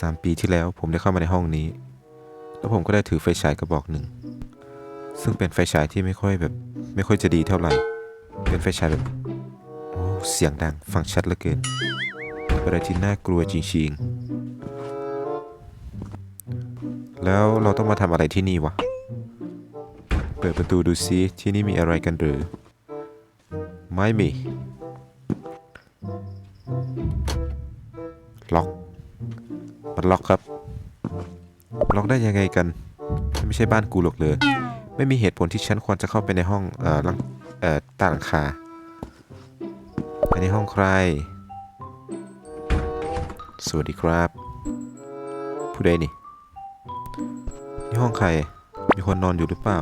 สามปีที่แล้วผมได้เข้ามาในห้องนี้ แล้วผมก็ได้ถือไฟฉายกระบอกหนึ่ง ซึ่งเป็นไฟฉายที่ไม่ค่อยแบบ ไม่ค่อยจะดีเท่าไหร่ เป็นไฟฉายแบบโอ้เสียงดังฟังชัดเหลือเกินเป็นอะไรที่น่ากลัวจริงๆ แล้วเราต้องมาทำอะไรที่นี่วะ เปิดประตูดูซิที่นี่มีอะไรกันหรือ ไม่มี ล็อกครับ ล็อกได้ยังไงกัน ไม่ใช่บ้านกูหรอกเลย ไม่มีเหตุผลที่ฉันควรจะเข้าไปในห้องเอ่อลังเอ่อต้หลังคาไปในห้องใคร สวัสดีครับ ผู้ใดนี่ นี่ห้องใคร มีคนนอนอยู่หรือเปล่า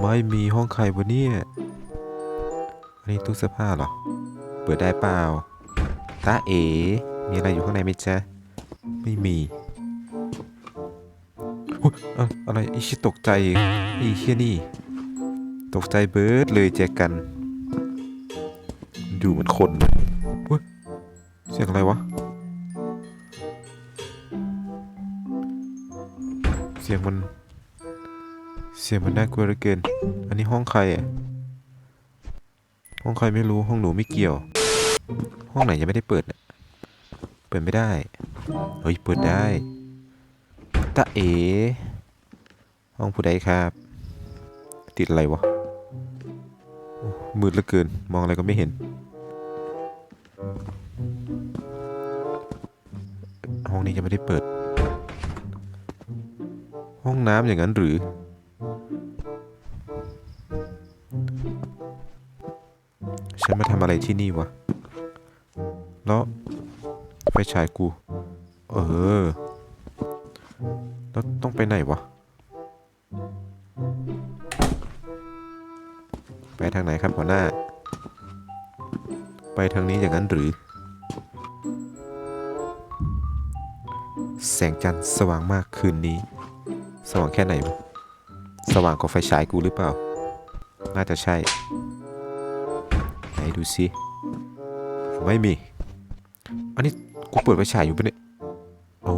ไม่มีห้องใครวะเนี่ยอันนี้ตู้เสื้อผ้าเหรอ เปิดได้เปล่าตาเอ๋มีอะไรอยู่ข้างในไหมจ๊ะ ไม่มีอุ๊ยอะอะไรไอ้ชิตกใจไอ้เฮียนี่ ตกใจเบิร์ดเลยแจกัน ดูเหมือนคนเฮ้ยเสียงอะไรวะ เสียงมัน เสียงมันน่ากลัวเหลือเกิน อันนี้ห้องใครอะ ห้องใครไม่รู้ห้องหนูไม่เกี่ยว ห้องไหนยังไม่ได้เปิดน่ะ เปิดไม่ได้ เฮ้ย เปิดได้ตาเอ ห้องผู้ใดครับ ติดอะไรวะ มืดเหลือเกิน มองอะไรก็ไม่เห็น ห้องนี้ยังไม่ได้เปิด ห้องน้ำอย่างนั้นหรือ ฉันมาทำอะไรที่นี่วะ แล้ว ฟฉายกู เออ แล้วต้องไปไหนวะ ไปทางไหนครับหัวหน้า ไปทางนี้อย่างนั้นหรือ แสงจันทร์สว่างมากคืนนี้ สว่างแค่ไหนวะ สว่างกว่าไฟฉายกูหรือเปล่า น่าจะใช่ ไหนดูสิ ไม่มี อันนี้ กูเปิดไฟฉายอยู่ปะเนี่ยโอ้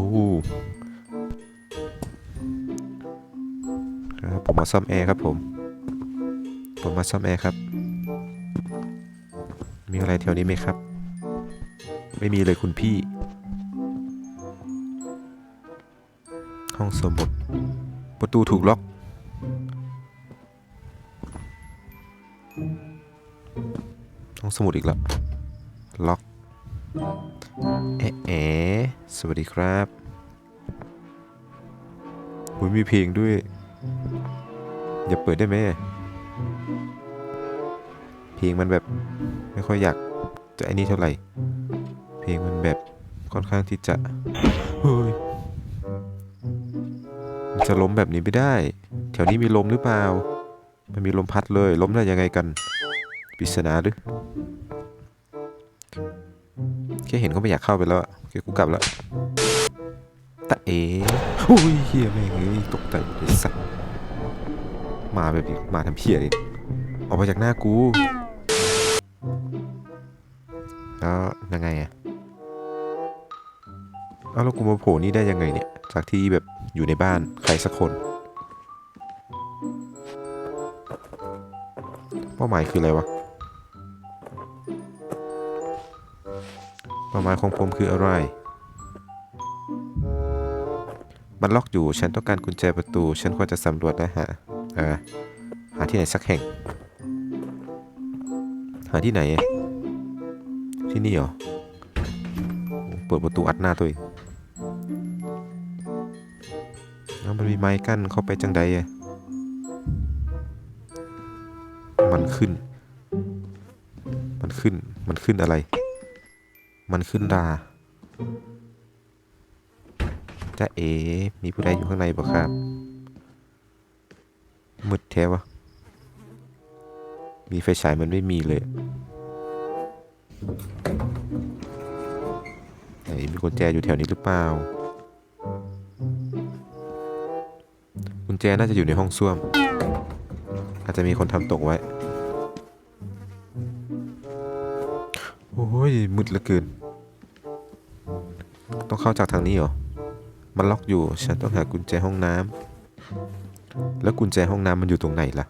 ครับผมมาซ่อมแอร์ครับผม ผมมาซ่อมแอร์ครับ มีอะไรแถวนี้ไหมครับ ไม่มีเลยคุณพี่ ห้องสมุด ประตูถูกล็อกห้องสมุดอีกแล้ว ล็อก เอ๊ะเอ๊ะสวัสดีครับหุยมีเพลงด้วย อย่าเปิดได้ไหม เพลงมันแบบไม่ค่อยอยากจะไอ้นี่เท่าไหร่ เพลงมันแบบค่อนข้างที่จะเฮ้ยมันจะล้มแบบนี้ไม่ได้ แถวนี้มีลมหรือเปล่า มันมีลมพัดเลย ล้มได้ยังไงกัน ปริศนาหรือ แค่เห็นก็ไม่อยากเข้าไปแล้วอะโอเคกูกลับแล้วตะเอ๋โอ้ยเฮียแม่งเอ้ยตกใจหมดเลยสัตว์มาแบบมาทำเพี้ยเลยออกมาจากหน้ากูแล้วยังไงอะเอาแล้วกูมาโผล่นี่ได้ยังไงเนี่ย จากที่แบบอยู่ในบ้านใครสักคน เป้าหมายคืออะไรวะ เป้าหมายของผมคืออะไร มันล็อกอยู่ ฉันต้องการกุญแจประตู ฉันควรจะสำรวจและหาเออหาที่ไหนสักแห่ง หาที่ไหน ที่นี่เหรอ เปิดประตูอัดหน้าตัวเองแล้วมันมีไม้กั้นเข้าไปจังใดอะมันขึ้น มันขึ้น มันขึ้นอะไร มันขึ้นราจะเอ๋ มีผู้ใดอยู่ข้างในบ่ครับ มืดแท้วะ มีไฟฉายมันไม่มีเลยไหนมีกุญแจอยู่แถวนี้หรือเปล่า กุญแจน่าจะอยู่ในห้องส้วม อาจจะมีคนทำตกไว้ โอ้ย มืดเหลือเกิน ต้องเข้าจากทางนี้เหรอ มันล็อกอยู่ ฉันต้องหากุญแจห้องน้ำแล้วกุญแจห้องน้ำมันอยู่ตรงไหนล่ะ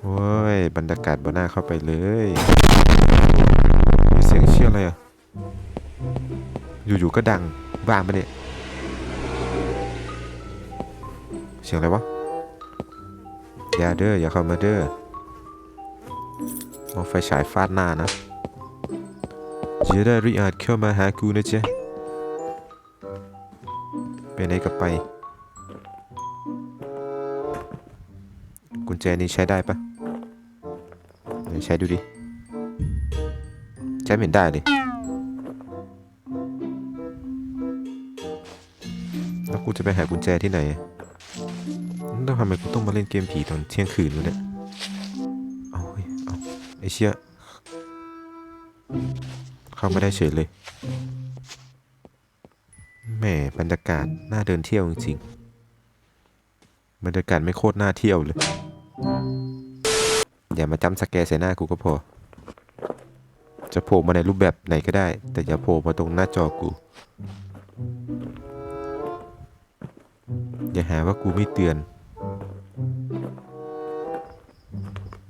โอ้ย บรรยากาศบนหน้าเข้าไปเลย มีเสียงเชี่ยอะไรอะ อยู่ๆก็ดังบ้างปะเนี่ย เสียงอะไรวะ อย่าเด้อ อย่าเข้ามาเด้อเอาไฟฉายฟาดหน้านะ อย่าได้ริอาจเข้ามาหากูนะเจ๊ไปไหนก็ไปกุญแจนี้ใช้ได้ปะไหนใช้ดูดิ ใช้ไม่เห็นได้เลยแล้วกูจะไปหากุญแจที่ไหนอะแล้วทำไมกูต้องมาเล่นเกมผีตอนเที่ยงคืนวะเนี่ย เอาเฮ้ยเอาไอเชี่ย เข้าไม่ได้เฉยเลยแหมบรรยากาศน่าเดินเที่ยวจริงๆบรรยากาศไม่โคตรน่าเที่ยวเลย อย่ามาจำสแกร์ใส่หน้ากูก็พอ จะโผล่มาในรูปแบบไหนก็ได้ แต่อย่าโผล่มาตรงหน้าจอกู อย่าหาว่ากูไม่เตือน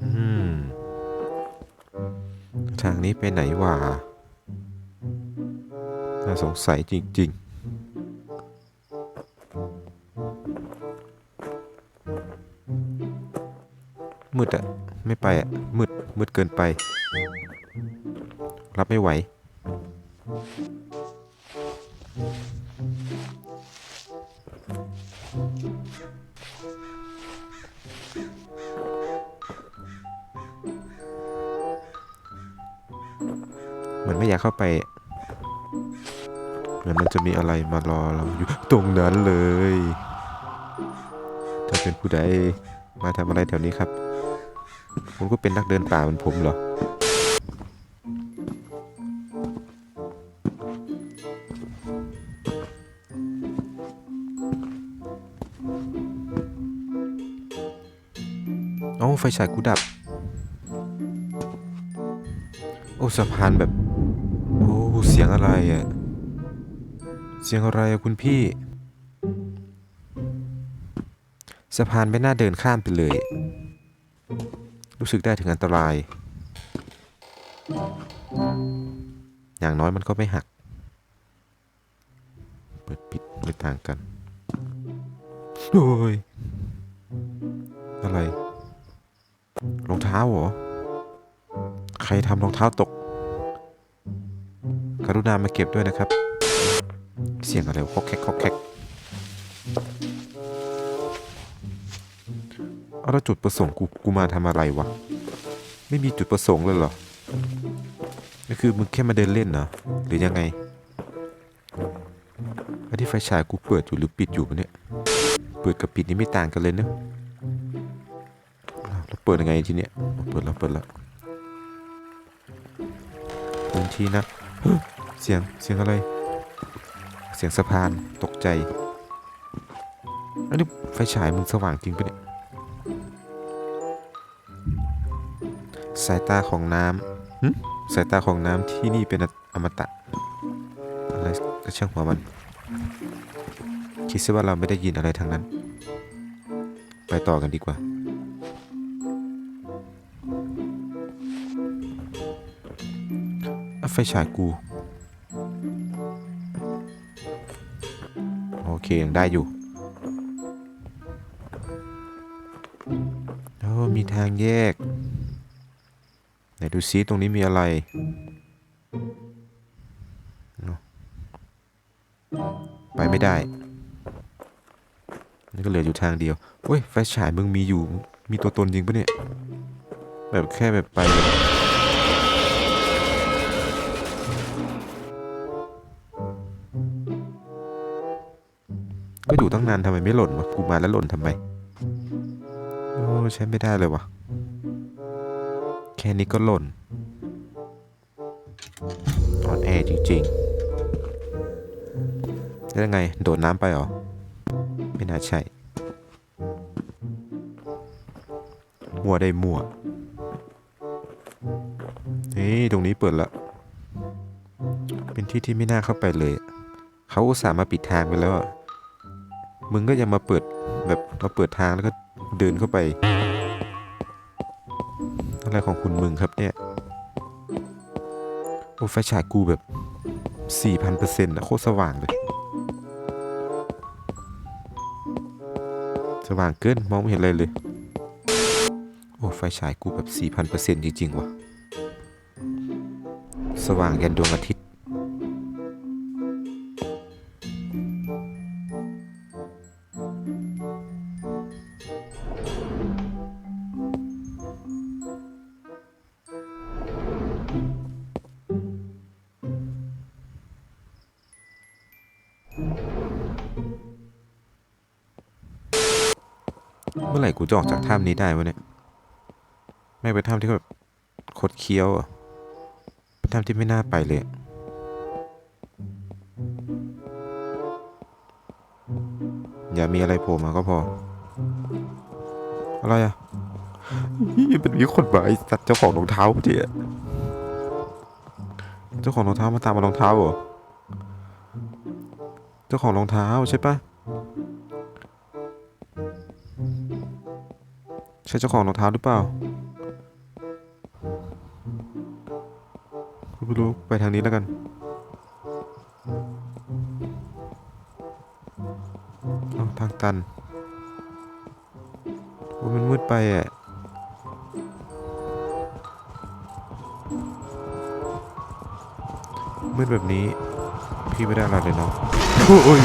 อืมทางนี้ไปไหนวะ สงสัยจริง ๆมืดอะไม่ไปอะมืดมืดเกินไป รับไม่ไหว เหมือนไม่อยากเข้าไป เหมือนมันจะมีอะไรมารอเราอยู่ตรงนั้นเลยถ้าเป็นผู้ใดมาทำอะไรแถวนี้ครับผมก็เป็นนักเดินป่าเหมือนผมเหรอเอ้าไฟฉายกูดับ โอ้สะพานแบบ โอ้ เสียงอะไรอะ เสียงอะไรอะคุณพี่ สะพานไม่น่าเดินข้ามไปเลย รู้สึกได้ถึงอันตราย อย่างน้อยมันก็ไม่หัก เปิดปิดไม่ต่างกันโอ้ยอะไร รองเท้าเหรอ ใครทำรองเท้าตก กรุณามาเก็บด้วยนะครับ สียงอะไรวคอกแคกคอกแคกเอาแล้วจุดประสงค์กูกูมาทำอะไรวะ ไม่มีจุดประสงค์เลยเหรอก็คือมึงแค่มาเดินเล่นเหรอหรือยังไงอันที่ไฟฉายกูเปิดอยู่หรือปิดอยู่เนี่ย เปิดกับปิดนี่ไม่ต่างกันเลยเนอะอ้าวแล้วเปิดยังไงทีเนี้ยเปิดแล้วเปิดแล้วพื้นที่นะ เสียงเสียงอะไร เสียงสะพานตกใจอันนี้ไฟฉายมึงสว่างจริงปะเนี่ย สายตาของน้ำสายตาของน้ำที่นี่เป็นอมตะ อะไรก็ช่างหัวมัน คิดซะว่าเราไม่ได้ยินอะไรทั้งนั้น ไปต่อกันดีกว่าไฟฉายกู เคยังได้อยู่โอ้มีทางแยก ไหนดูซิตรงนี้มีอะไร ไปไม่ได้ นี่ก็เหลืออยู่ทางเดียวเว้ย ไฟฉายมึงมีอยู่ มีตัวตนจริงปะเนี่ย แบบแค่แบบไปแบบ ตั้งนานทำไมไม่หล่นวะ กูมาแล้วหล่นทำไม โอ้ใช้ไม่ได้เลยวะแค่นี้ก็หล่นอ่อนแอจริงๆแล้วไง โดดน้ำไปเหรอ ไม่น่าใช่มัวได้มัวนี่ตรงนี้เปิดละ เป็นที่ที่ไม่น่าเข้าไปเลย เขาอุตส่าห์มาปิดทางไปแล้วอะ มึงก็ยังมาเปิดแบบเราเปิดทางแล้วก็เดินเข้าไป อะไรของคุณมึงครับเนี่ย โอ้ไฟฉายกูแบบ 4,000%อะโคตรสว่างเลย สว่างเกิน มองไม่เห็นอะไรเลย โอ้ไฟฉายกูแบบ 4,000%จริง ๆ ว่ะ สว่างยันดวงอาทิตย์ เมื่อไหร่กูจะออกจากถ้ำนี้ได้วะเนี่ย ไม่งเป็นถ้ำที่แบบคดเคี้ยวอะเป็นถ้ำที่ไม่น่าไปเลยอย่ามีอะไรโผล่มาก็พอ อะไรอะนี่เป็นมีคนมาไอสัตว์เจ้าของรองเท้าเจียเจ้าของรองเท้ามาตามมารองเท้าเหรอ เจ้าของรองเท้าใช่ปะ ใช่เจ้าของรองเท้าหรือเปล่าไม่รู้ไปทางนี้แล้วกันเอาทางตันโอ้มันมืดไปอะมืดแบบนี้ พี่ไม่ได้อะไรเลยเนาะโอ้ย